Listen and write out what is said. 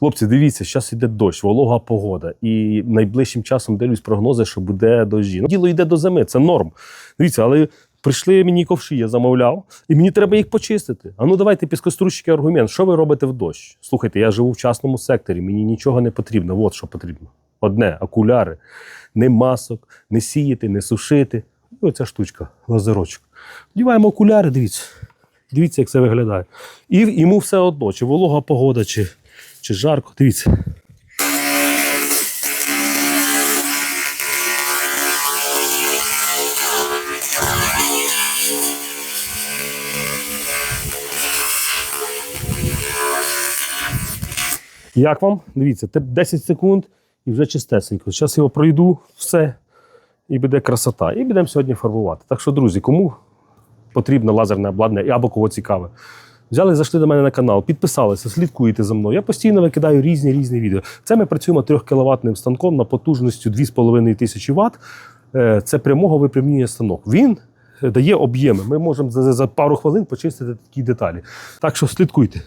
Хлопці, дивіться, зараз йде дощ, волога погода. І найближчим часом дивлюсь прогнози, що буде дощі. Ну, діло йде до зими, це норм. Дивіться, але прийшли мені ковші, я замовляв, і мені треба їх почистити. А ну давайте піскострущики аргумент. Що ви робите в дощ? Слухайте, я живу в частному секторі, мені нічого не потрібно. От що потрібно. Одне окуляри. Не масок, не сіяти, не сушити. І оця штучка, лазерочок. Вдіваємо окуляри, дивіться. Дивіться, як це виглядає. І йому все одно, чи волога погода, чи, чи жарко. Дивіться. Як вам? Дивіться, те 10 секунд і вже чистесенько. Зараз його пройду, все, і буде красота. І будемо сьогодні фарбувати. Так що, друзі, кому потрібно лазерне обладнання або кого цікаве. Взяли, зайшли до мене на канал, підписалися, слідкуєте за мною. Я постійно викидаю різні різні відео. Це ми працюємо 3 кВт станком на потужністю 2500 Вт. Е, Це прямого випрямлення станок. Він е, дає об'єми. Ми можемо за- за пару хвилин почистити такі деталі. Так що слідкуйте.